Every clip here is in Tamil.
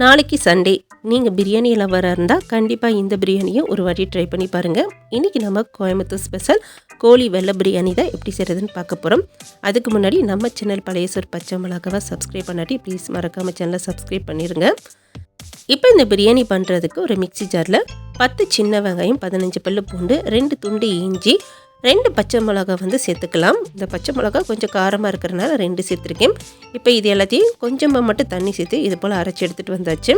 நாளைக்கு சண்டே. நீங்கள் பிரியாணி லவராக இருந்தால் கண்டிப்பாக இந்த பிரியாணியை ஒரு வாட்டி ட்ரை பண்ணி பாருங்கள் இன்றைக்கி நம்ம கோயம்புத்தூர் ஸ்பெஷல் கோழி வெள்ளை பிரியாணி தான் எப்படி செய்கிறதுன்னு பார்க்க போகிறோம் அதுக்கு முன்னாடி நம்ம சேனல் பழையசூர் பச்சை மிளகாவை சப்ஸ்கிரைப் பண்ணாட்டி ப்ளீஸ் மறக்காமல் சேனலை சப்ஸ்கிரைப் பண்ணிடுங்க இப்போ இந்த பிரியாணி பண்ணுறதுக்கு ஒரு மிக்ஸி ஜாரில் பத்து சின்ன வெங்காயம் பதினஞ்சு பல்லு பூண்டு ரெண்டு துண்டு இஞ்சி ரெண்டு பச்சை மிளகா வந்து சேர்த்துக்கலாம். இந்த பச்சை மிளகா கொஞ்சம் காரமாக இருக்கிறனால ரெண்டு சேர்த்துருக்கேன். இப்போ இது எல்லாத்தையும் கொஞ்சமாக மட்டும் தண்ணி சேர்த்து இது போல் அரைச்சி எடுத்துகிட்டு வந்தாச்சு.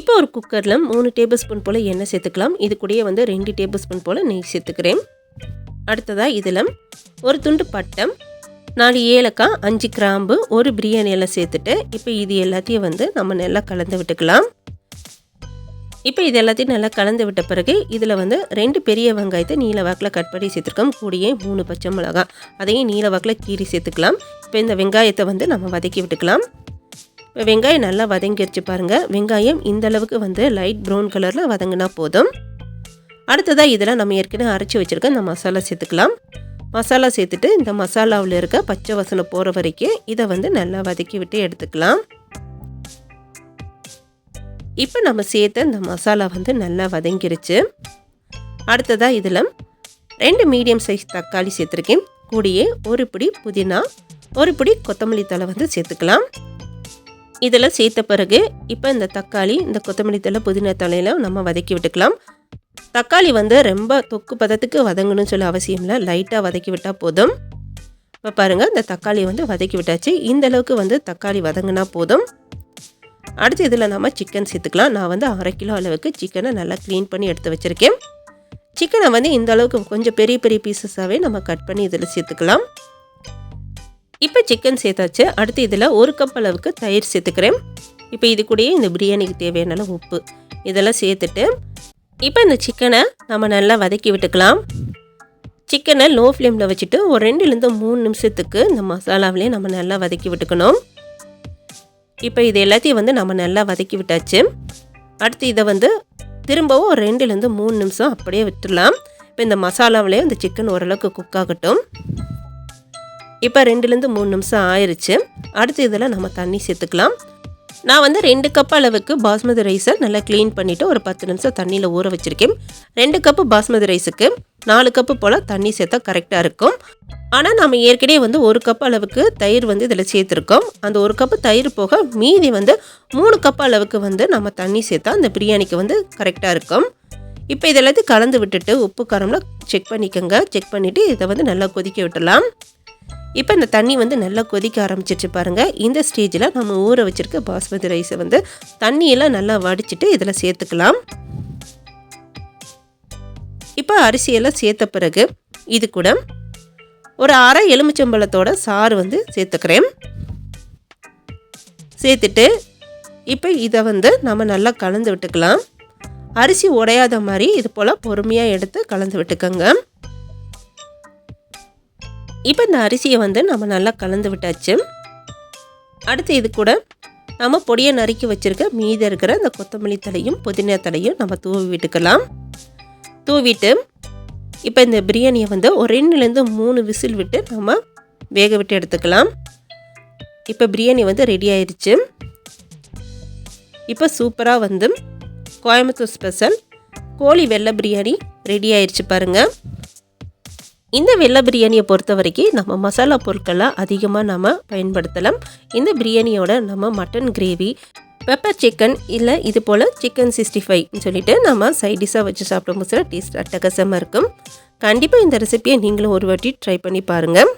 இப்போ ஒரு குக்கரில் மூணு டேபிள் ஸ்பூன் போல் எண்ணெய் சேர்த்துக்கலாம். இது கூடயே வந்து ரெண்டு டேபிள் ஸ்பூன் போல் நெய் சேர்த்துக்கிறேன். அடுத்ததாக இதில் ஒரு துண்டு பட்டம் நாலு ஏலக்காய் அஞ்சு கிராம்பு ஒரு பிரியாணி எல்லாம் சேர்த்துட்டு இப்போ இது எல்லாத்தையும் வந்து நம்ம நல்லா கலந்து விட்டுக்கலாம். இப்போ இது எல்லாத்தையும் நல்லா கலந்து விட்ட பிறகு இதில் வந்து ரெண்டு பெரிய வெங்காயத்தை நீல வாக்கில் கட் பண்ணி சேர்த்துருக்கோம். கூடியே மூணு பச்சை மிளகாய். அதையும் நீல வாக்கில் கீறி சேர்த்துக்கலாம். இப்போ இந்த வெங்காயத்தை வந்து நம்ம வதக்கி விட்டுக்கலாம். இப்போ வெங்காயம் நல்லா வதங்கிருச்சு பாருங்கள் வெங்காயம் இந்த அளவுக்கு வந்து லைட் ப்ரௌன் கலரில் வதங்கினா போதும். அடுத்ததாக இதில் நம்ம ஏற்கனவே அரைச்சி வச்சுருக்க இந்த மசாலா சேர்த்துக்கலாம். மசாலா சேர்த்துட்டு இந்த மசாலாவில் இருக்க பச்சை வசனை போகிற வரைக்கும் இதை வந்து நல்லா வதக்கி விட்டு எடுத்துக்கலாம். இப்போ நம்ம சேர்த்த இந்த மசாலா வந்து நல்லா வதங்கிருச்சு. அடுத்ததாக இதில் ரெண்டு மீடியம் சைஸ் தக்காளி சேர்த்துருக்கேன். கூடியே ஒரு பிடி புதினா ஒரு பிடி கொத்தமல்லி தலை வந்து சேர்த்துக்கலாம். இதில் சேர்த்த பிறகு இப்போ இந்த தக்காளி இந்த கொத்தமல்லி தலை புதினா தலையில் நம்ம வதக்கி விட்டுக்கலாம். தக்காளி வந்து ரொம்ப தொக்கு பதத்துக்கு வதங்கணும்னு சொல்ல அவசியம் இல்லை. லைட்டாக வதக்கி விட்டால் போதும். இப்போ பாருங்கள் இந்த தக்காளி வந்து வதக்கி விட்டாச்சு. இந்த அளவுக்கு வந்து தக்காளி வதங்கினா போதும். அடுத்து இதில் நம்ம சிக்கன் சேர்த்துக்கலாம். நான் வந்து அரை கிலோ அளவுக்கு சிக்கனை நல்லா க்ளீன் பண்ணி எடுத்து வச்சுருக்கேன். சிக்கனை வந்து இந்த அளவுக்கு கொஞ்சம் பெரிய பெரிய பீசஸாகவே நம்ம கட் பண்ணி இதில் சேர்த்துக்கலாம். இப்போ சிக்கன் சேர்த்தாச்சு. அடுத்து இதில் ஒரு கப் அளவுக்கு தயிர் சேர்த்துக்கிறேன். இப்போ இது கூடயே இந்த பிரியாணிக்கு தேவையான உப்பு இதெல்லாம் சேர்த்துட்டு இப்போ இந்த சிக்கனை நம்ம நல்லா வதக்கி விட்டுக்கலாம். சிக்கனை லோ ஃப்ளேமில் வச்சுட்டு ஒரு ரெண்டுலேருந்து மூணு நிமிஷத்துக்கு இந்த மசாலாவிலே நம்ம நல்லா வதக்கி விட்டுக்கணும். இப்போ இது எல்லாத்தையும் வந்து நம்ம நல்லா வதக்கி விட்டாச்சு. அடுத்து இதை வந்து திரும்பவும் ஒரு ரெண்டுலேருந்து மூணு நிமிஷம் அப்படியே விட்டுடலாம். இப்போ இந்த மசாலாவிலே இந்த சிக்கன் ஓரளவுக்கு குக் ஆகட்டும். இப்போ ரெண்டுலேருந்து மூணு நிமிஷம் ஆயிடுச்சு அடுத்து இதில் நம்ம தண்ணி சேர்த்துக்கலாம். நான் வந்து ரெண்டு கப் அளவுக்கு பாஸ்மதி ரைஸை நல்லா க்ளீன் பண்ணிவிட்டு ஒரு பத்து நிமிஷம் தண்ணியில் ஊற வச்சுருக்கேன். ரெண்டு கப்பு பாஸ்மதி ரைஸுக்கு நாலு கப்பு போல் தண்ணி சேர்த்தா கரெக்டாக இருக்கும். ஆனால் நம்ம ஏற்கனவே வந்து ஒரு கப் அளவுக்கு தயிர் வந்து இதில் சேர்த்துருக்கோம். அந்த ஒரு கப்பு தயிர் போக மீதி வந்து மூணு கப் அளவுக்கு வந்து நம்ம தண்ணி சேர்த்தா அந்த பிரியாணிக்கு வந்து கரெக்டாக இருக்கும். இப்போ இதெல்லாத்தையும் கலந்து விட்டுட்டு உப்பு காரம்லாம் செக் பண்ணிக்கோங்க. செக் பண்ணிவிட்டு இதை வந்து நல்லா கொதிக்க விட்டுலாம் இப்போ இந்த தண்ணி வந்து நல்லா கொதிக்க ஆரம்பிச்சிருச்சு பாருங்கள் இந்த ஸ்டேஜில் நம்ம ஊற வச்சுருக்க பாஸ்மதி ரைஸை வந்து தண்ணியெல்லாம் நல்லா வடிச்சிட்டு இதில் சேர்த்துக்கலாம். இப்போ அரிசியெல்லாம் சேர்த்த பிறகு இது கூட ஒரு அரை எலுமிச்சம்பழத்தோட சாறு வந்து சேர்த்துக்கிறேன். சேர்த்துட்டு இப்போ இதை வந்து நம்ம நல்லா கலந்து விட்டுக்கலாம். அரிசி உடையாத மாதிரி இது போல் பொறுமையாக எடுத்து கலந்து விட்டுக்கோங்க. இப்போ இந்த அரிசியை வந்து நம்ம நல்லா கலந்து விட்டாச்சு. அடுத்து இது கூட நம்ம பொடியை நறுக்கி வச்சுருக்க மீதி இருக்கிற இந்த கொத்தமல்லி தலையும் புதினா தலையும் நம்ம தூவி விட்டுக்கலாம். தூவிட்டு இப்போ இந்த பிரியாணியை வந்து ஒரு ரெண்டுலேருந்து மூணு விசில் விட்டு நம்ம வேக விட்டு எடுத்துக்கலாம். இப்போ பிரியாணி வந்து ரெடி ஆயிடுச்சு இப்போ சூப்பராக வந்து கோயம்புத்தூர் ஸ்பெஷல் கோழி வெள்ளை பிரியாணி ரெடி ஆயிடுச்சு பாருங்கள் இந்த வெள்ளை பிரியாணியை பொறுத்த வரைக்கும் நம்ம மசாலா பொருட்கள்லாம் அதிகமாக நம்ம பயன்படுத்தலாம். இந்த பிரியாணியோட நம்ம மட்டன் கிரேவி பெப்பர் சிக்கன் இல்லை இது போல் சிக்கன் சிக்ஸ்டி ஃபைவ்னு சொல்லிட்டு நம்ம சைட் டிஷ்ஷாக வச்சு சாப்பிடும்போது டேஸ்ட் அட்டகாசமாக இருக்கும். கண்டிப்பாக இந்த ரெசிபியை நீங்களும் ஒரு வாட்டி ட்ரை பண்ணி பாருங்கள்